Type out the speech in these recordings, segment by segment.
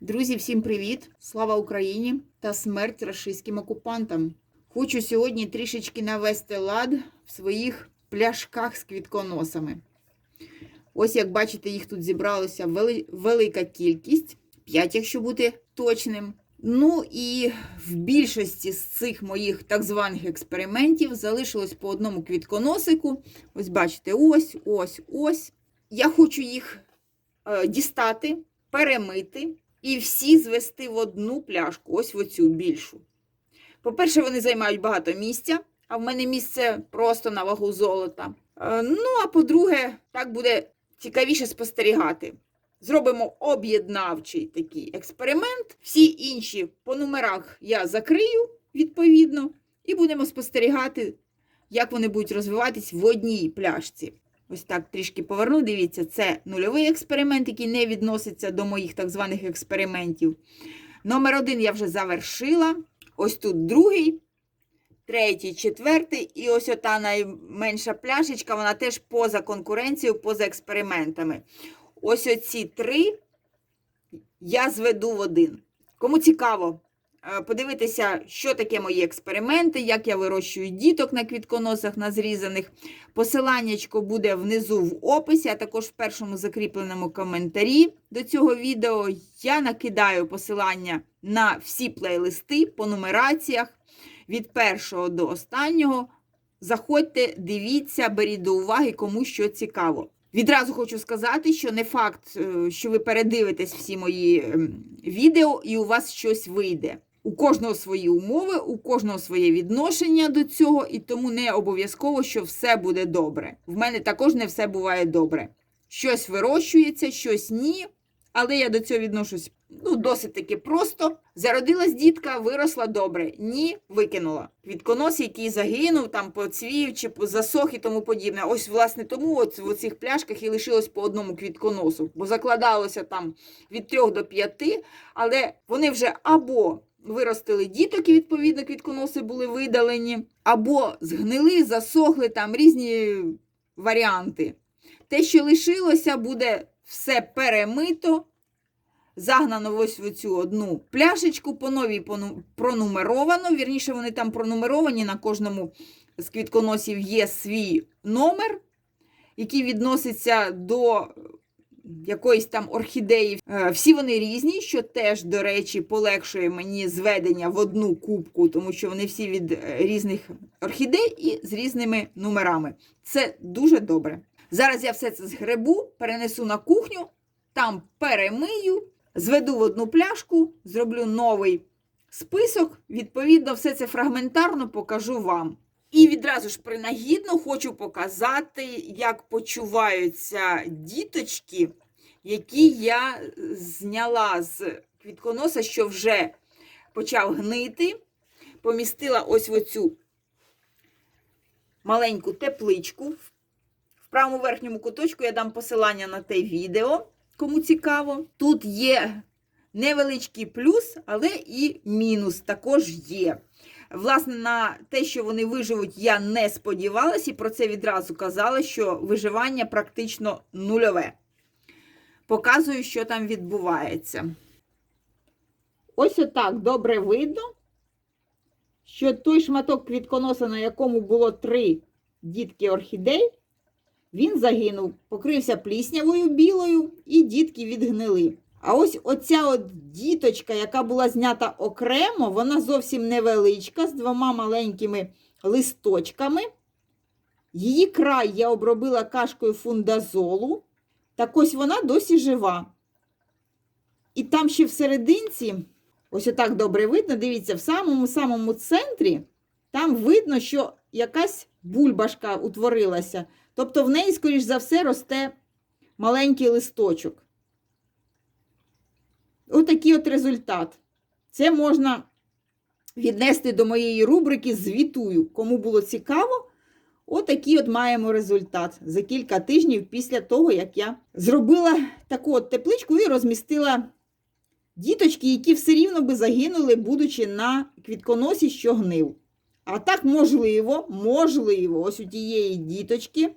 Друзі, всім привіт! Слава Україні та смерть рашистським окупантам! Хочу сьогодні трішечки навести лад в своїх пляшках з квітконосами. Ось, як бачите, їх тут зібралося велика кількість, 5, якщо бути точним. Ну і в більшості з цих моїх так званих експериментів залишилось по одному квітконосику. Ось бачите, ось, ось, ось. Я хочу їх е, дістати, перемити і всі звести в одну пляшку, ось в оцю більшу. По-перше, вони займають багато місця, а в мене місце просто на вагу золота. Е, Ну, а по-друге, так буде цікавіше спостерігати. Зробимо об'єднавчий такий експеримент. Всі інші по номерах я закрию відповідно, і будемо спостерігати, як вони будуть розвиватись в одній пляшці. Ось так трішки поверну. Дивіться, це нульовий експеримент, який не відноситься до моїх так званих експериментів. Номер один я вже завершила. Ось тут другий, третій, четвертий. І ось ота найменша пляшечка, вона теж поза конкуренцією, поза експериментами. Ось оці три я зведу в один. Кому цікаво е, подивитися, що таке мої експерименти, як я вирощую діток на квітконосах, на зрізаних. Посиланнячко буде внизу в описі, а також в першому закріпленому коментарі до цього відео. Я накидаю посилання на всі плейлисти по нумераціях від першого до останнього. Заходьте, дивіться, беріть до уваги, кому що цікаво. Відразу хочу сказати, що не факт, е, що ви передивитесь всі мої ем, відео і у вас щось вийде. У кожного свої умови, у кожного своє відношення до цього, і тому не обов'язково, що все буде добре. В мене також не все буває добре. Щось вирощується, щось ні. Але я до цього відношусь ну, досить таки просто. Зародилась дітка, виросла добре. Ні, викинула. Квітконос, який загинув, там поцвів чи засох і тому подібне. Ось, власне, тому от в цих пляшках і лишилось по одному квітконосу, бо закладалося там від трьох до п'яти, але вони вже або виростили діток, і відповідно квітконоси були видалені, або згнили, засохли там різні варіанти. Те, що лишилося, буде все перемито, загнано ось в цю одну пляшечку, по новій пронумеровано. Вірніше, вони там пронумеровані, на кожному з квітконосів є свій номер, який відноситься до якоїсь там орхідеї. Е, Всі вони різні, що теж, до речі, полегшує мені зведення в одну кубку, тому що вони всі від е, різних орхідей і з різними номерами. Це дуже добре. Зараз я все це згребу, перенесу на кухню, там перемию, зведу в одну пляшку, зроблю новий список. Відповідно, все це фрагментарно покажу вам. І відразу ж принагідно хочу показати, як почуваються діточки, які я зняла з квітконоса, що вже почав гнити. Помістила ось в оцю маленьку тепличку. Правому верхньому куточку я дам посилання на те відео, кому цікаво. Тут є невеличкий плюс, але і мінус також є. Власне, на те, що вони виживуть, я не сподівалася, і про це відразу казала, що виживання практично нульове. Показую, що там відбувається. Ось отак добре видно, що той шматок квітконоса, на якому було три дітки орхідей, він загинув, покрився пліснявою білою, і дітки відгнили. А ось оця от діточка, яка була знята окремо, вона зовсім невеличка, з двома маленькими листочками. Її край я обробила кашкою фундазолу. Так ось вона досі жива. І там ще всерединці, ось отак добре видно, дивіться, в самому-самому центрі, там видно, що якась бульбашка утворилася. Тобто в неї, скоріш за все, росте маленький листочок. Отакий от результат. Це можна віднести до моєї рубрики Звітую. Кому було цікаво, отакий от маємо результат за кілька тижнів після того, як я зробила таку от тепличку і розмістила діточки, які все рівно би загинули, будучи на квітконосі, що гнив. А так, можливо, можливо, ось у тієї діточки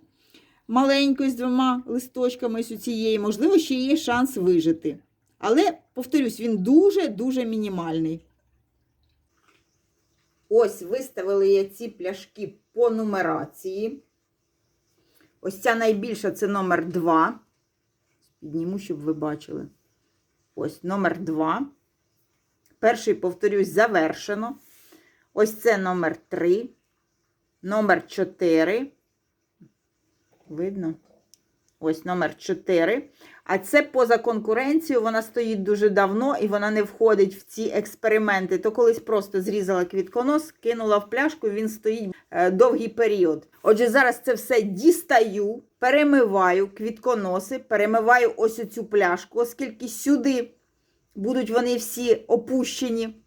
маленької з двома листочками, ось у цієї, можливо, ще є шанс вижити. Але, повторюсь, він дуже-дуже мінімальний. Ось виставили я ці пляшки по нумерації. Ось ця найбільша це номер 2. Підніму, щоб ви бачили. Ось номер 2. Перший, повторюсь, завершено. Ось це номер 3, номер 4. Видно? Ось номер 4. А це поза конкуренцією, вона стоїть дуже давно і вона не входить в ці експерименти. То колись просто зрізала квітконос, кинула в пляшку, він стоїть е, довгий період. Отже, зараз це все дістаю, перемиваю квітконоси, перемиваю ось цю пляшку, оскільки сюди будуть вони всі опущені.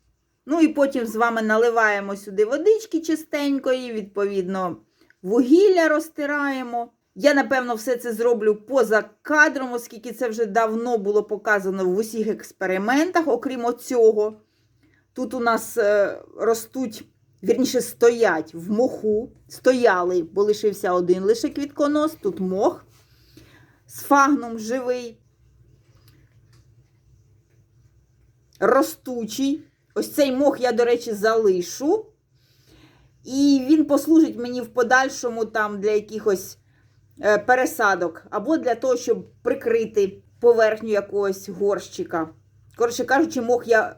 Ну і потім з вами наливаємо сюди водички чистенької, відповідно, вугілля розтираємо. Я, напевно, все це зроблю поза кадром, оскільки це вже давно було показано в усіх експериментах, окрім цього. Тут у нас е, ростуть, вірніше, стоять в моху. Стояли, бо лишився один лише квітконос, тут мох з фагном живий, ростучий. Ось цей мох я, до речі, залишу. І він послужить мені в подальшому там для якихось пересадок, або для того, щоб прикрити поверхню якогось горщика. Коротше кажучи, мох я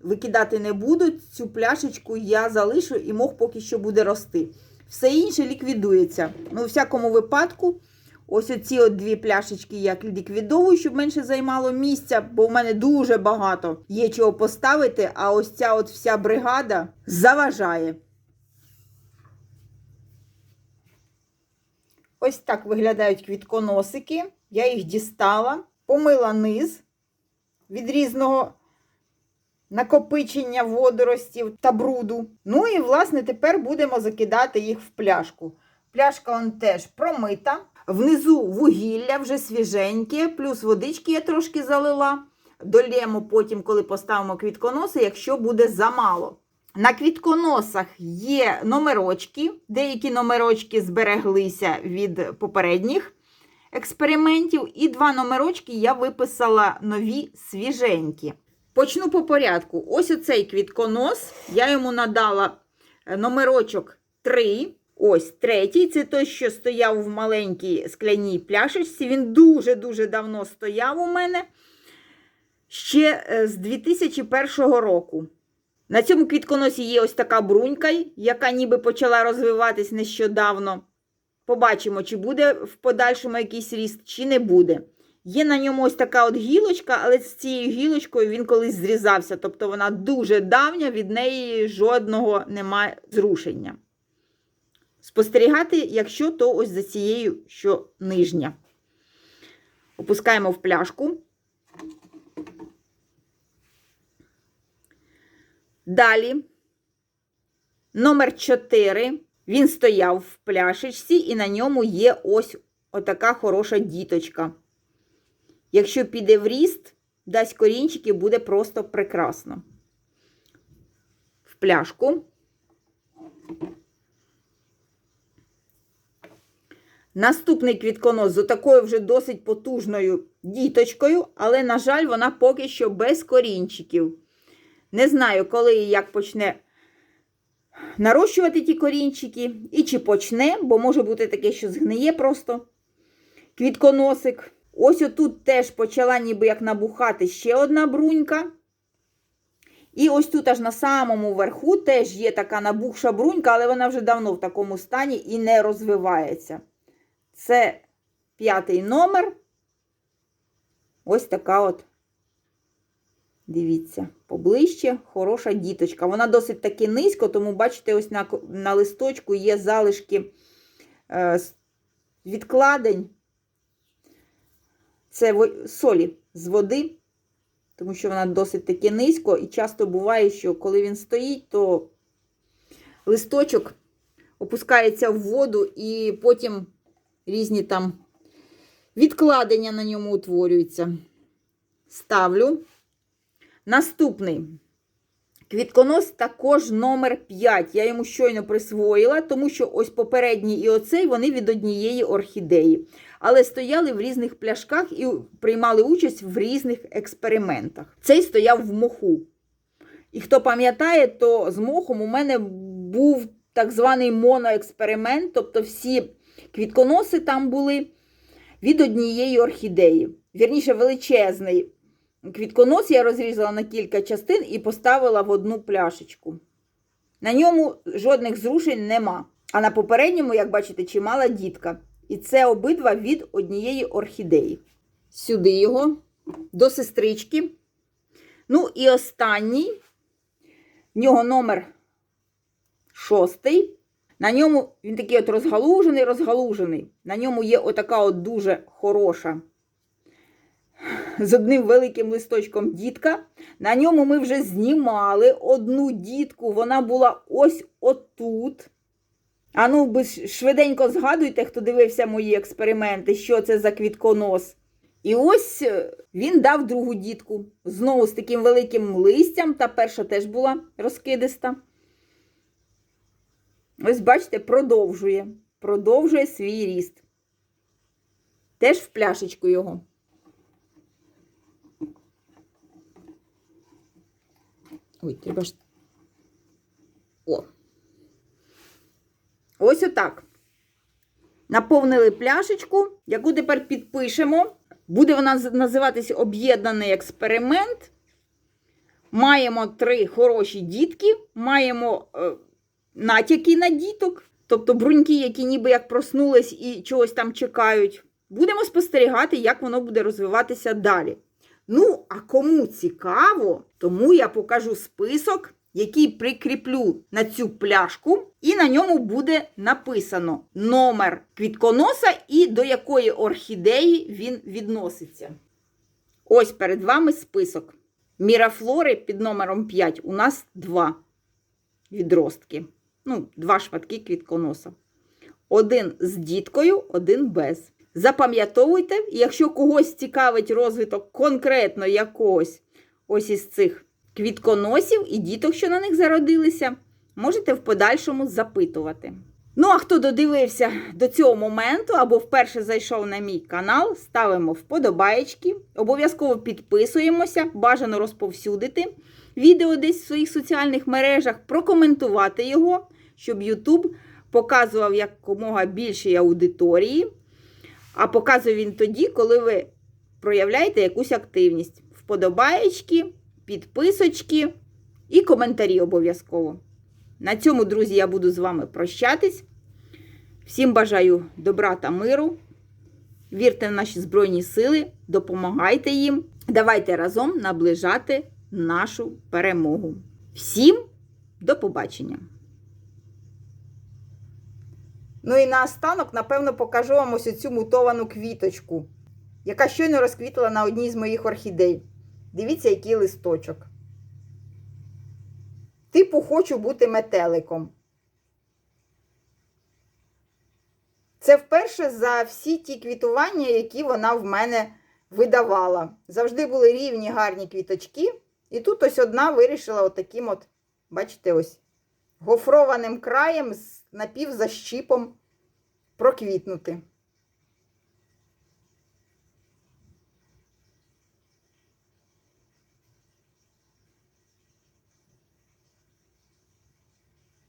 викидати не буду. Цю пляшечку я залишу і мох поки що буде рости. Все інше ліквідується. Ну, у всякому випадку, ось оці от дві пляшечки я ліквідовую, щоб менше займало місця, бо в мене дуже багато є чого поставити, а ось ця от вся бригада заважає. Ось так виглядають квітконосики. Я їх дістала, помила низ від різного накопичення водоростів та бруду. Ну і, власне, тепер будемо закидати їх в пляшку. Пляшка он теж промита. Внизу вугілля вже свіженьке, плюс водички я трошки залила. Долємо потім, коли поставимо квітконоси, якщо буде замало. На квітконосах є номерочки. Деякі номерочки збереглися від попередніх експериментів. І два номерочки я виписала нові свіженькі. Почну по порядку. Ось оцей квітконос. Я йому надала е, номерочок 3. Ось третій. Це той, що стояв в маленькій скляній пляшечці. Він дуже-дуже давно стояв у мене ще е, з 2001 року. На цьому квітконосі є ось така брунька, яка ніби почала розвиватись нещодавно. Побачимо, чи буде в подальшому якийсь ріст, чи не буде. Є на ньому ось така от гілочка, але з цією гілочкою він колись зрізався. Тобто вона дуже давня, від неї жодного немає зрушення. Спостерігати, якщо, то ось за цією, що нижня. Опускаємо в пляшку. Далі, номер 4. Він стояв в пляшечці, і на ньому є ось отака хороша діточка. Якщо піде в ріст, дасть корінчики, буде просто прекрасно. В пляшку. Наступний квітконос з такою вже досить потужною діточкою, але, на жаль, вона поки що без корінчиків. Не знаю, коли і як почне нарощувати ті корінчики, і чи почне, бо може бути таке, що згниє просто квітконосик. Ось отут теж почала ніби як набухати ще одна брунька. І ось тут аж на самому верху теж є така набухша брунька, але вона вже давно в такому стані і не розвивається. Це п'ятий номер. Ось така от, дивіться, поближче хороша діточка. Вона досить таки низько, тому, бачите, ось на на листочку є залишки е, відкладень. Це солі з води, тому що вона досить таки низько, і часто буває, що коли він стоїть, то листочок опускається в воду, і потім різні там відкладення на ньому утворюються. Ставлю. Наступний Квітконос також номер 5. Я йому щойно присвоїла, тому що ось попередній і оцей вони від однієї орхідеї. Але стояли в різних пляшках і приймали участь в різних експериментах. Цей стояв в моху. І хто пам'ятає, то з мохом у мене був так званий моноексперимент, тобто всі квітконоси там були від однієї орхідеї. Вірніше, величезний квітконос я розрізала на кілька частин і поставила в одну пляшечку. На ньому жодних зрушень нема. А на попередньому, як бачите, чимала дітка. І це обидва від однієї орхідеї. Сюди його, до сестрички. Ну і останній. В нього номер шостий. На ньому він такий от розгалужений, розгалужений. На ньому є отака от дуже хороша. З одним великим листочком дітка. На ньому ми вже знімали одну дітку. Вона була ось отут. А ну, швиденько згадуйте, хто дивився мої експерименти, що це за квітконос. І ось е, він дав другу дітку. Знову з таким великим листям. Та перша теж була розкидиста. Ось, бачите, продовжує. Продовжує свій ріст. Теж в пляшечку його. Ой, треба ж. О. Ось отак. Наповнили пляшечку, яку тепер підпишемо. Буде вона називатися об'єднаний експеримент. Маємо три хороші дітки, маємо е, натяки на діток, тобто бруньки, які ніби як проснулись і чогось там чекають. Будемо спостерігати, як воно буде розвиватися далі. Ну, а кому цікаво, тому я покажу список, який прикріплю на цю пляшку, і на ньому буде написано номер квітконоса і до якої орхідеї він відноситься. Ось перед вами список. Мірафлори під номером 5 у нас два відростки. Ну, два шматки квітконоса. Один з діткою, один без. Запам'ятовуйте, і якщо когось цікавить розвиток конкретно якогось ось із цих квітконосів і діток, що на них зародилися, можете в подальшому запитувати. Ну, а хто додивився до цього моменту або вперше зайшов на мій канал, ставимо вподобаєчки, обов'язково підписуємося, бажано розповсюдити відео десь в своїх соціальних мережах, прокоментувати його, щоб YouTube показував якомога більшій аудиторії. А показує він тоді, коли ви проявляєте якусь активність. Вподобаєчки, підписочки і коментарі обов'язково. На цьому, друзі, я буду з вами прощатись. Всім бажаю добра та миру. Вірте в наші Збройні Сили, допомагайте їм. Давайте разом наближати нашу перемогу. Всім до побачення! Ну і наостанок, напевно, покажу вам ось цю мутовану квіточку, яка щойно розквітла на одній з моїх орхідей. Дивіться, який листочок. Типу, хочу бути метеликом. Це вперше за всі ті квітування, які вона в мене видавала. Завжди були рівні гарні квіточки. І тут ось одна вирішила отаким от, бачите, ось гофрованим краєм з напівзащіпом проквітнути.